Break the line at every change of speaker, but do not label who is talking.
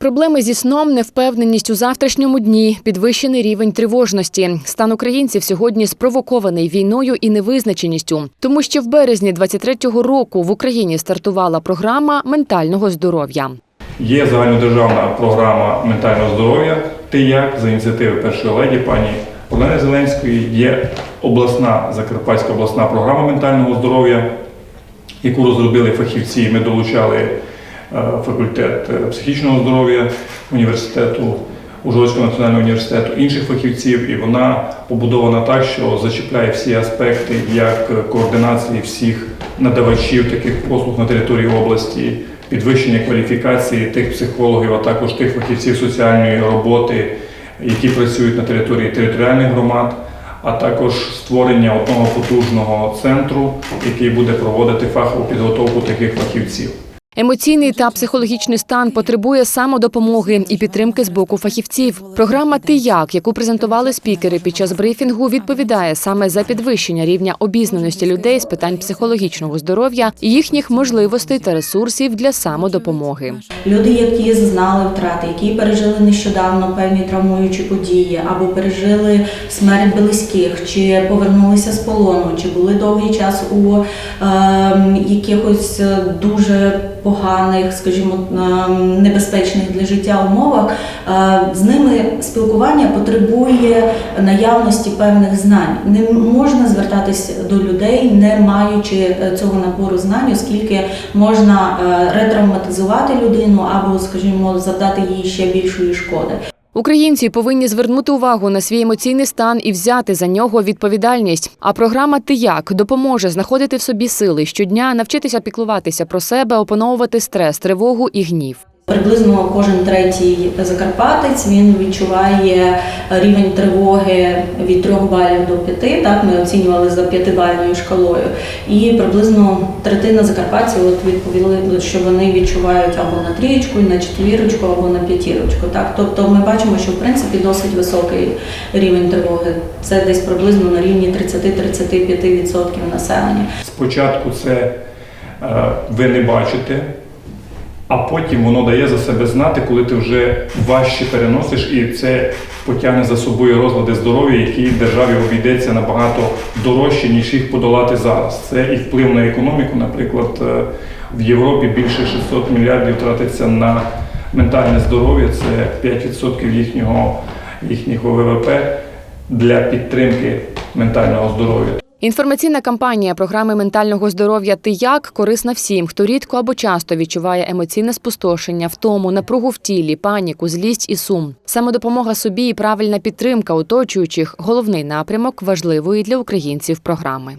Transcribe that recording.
Проблеми зі сном, невпевненість у завтрашньому дні, підвищений рівень тривожності. Стан українців сьогодні спровокований війною і невизначеністю. Тому що в березні 23-го року в Україні стартувала програма ментального здоров'я.
Є загальнодержавна програма ментального здоров'я Ти як за ініціативи першої леді пані Олени Зеленської. Є обласна Закарпатська обласна програма ментального здоров'я, яку розробили фахівці. Ми долучали факультет е, психічного здоров'я університету. Ужгородського національного університету інших фахівців, і вона побудована так, що зачіпляє всі аспекти як координації всіх надавачів таких послуг на території області, підвищення кваліфікації тих психологів, а також тих фахівців соціальної роботи, які працюють на території територіальних громад, а також створення одного потужного центру, який буде проводити фахову підготовку таких фахівців.
Емоційний та психологічний стан потребує самодопомоги і підтримки з боку фахівців. Програма Ти як, яку презентували спікери під час брифінгу, відповідає саме за підвищення рівня обізнаності людей з питань психологічного здоров'я і їхніх можливостей та ресурсів для самодопомоги.
Люди, які зазнали втрати, які пережили нещодавно певні травмуючі події, або пережили смерть близьких, чи повернулися з полону, чи були довгий час у е, якихось дуже поганих, скажімо, небезпечних для життя умовах, е, з ними спілкування потребує наявності певних знань. Не можна звертатись до людей, не маючи е, цього набору знань, оскільки можна е, ретравматизувати людину або, скажімо, завдати їй ще більшої шкоди.
Українці повинні звернути увагу на свій емоційний стан і взяти за нього відповідальність. А програма Ти як допоможе знаходити в собі сили щодня, навчитися піклуватися про себе, опановувати стрес, тривогу і гнів.
Приблизно кожен третій закарпатець він відчуває рівень тривоги від 3 балів до 5, Так ми оцінювали за п'ятибальною шкалою. І приблизно третина закарпатців от відповіли, що вони відчувають або на трієчку, на четвірочку, або на п'ятірочку. Так, тобто ми бачимо, що в принципі досить високий рівень тривоги. Це десь приблизно на рівні 30-35% населення.
Спочатку це е, ви не бачите, а потім воно дає за себе знати, коли ти вже важче переносиш, і це потягне за собою розлади здоров'я, які державі обійдеться набагато дорожче, ніж їх подолати зараз. Це і вплив на економіку. Наприклад, е, в Європі більше 600 мільярдів тратиться на ментальне здоров'я, це 5% їхнього, їхнього ВВП для підтримки ментального здоров'я.
Інформаційна кампанія програми ментального здоров'я Ти як корисна всім, хто рідко або часто відчуває емоційне спустошення, втому, напругу в тілі, паніку, злість і сум. Самодопомога собі і правильна підтримка оточуючих головний напрямок важливої для українців програми.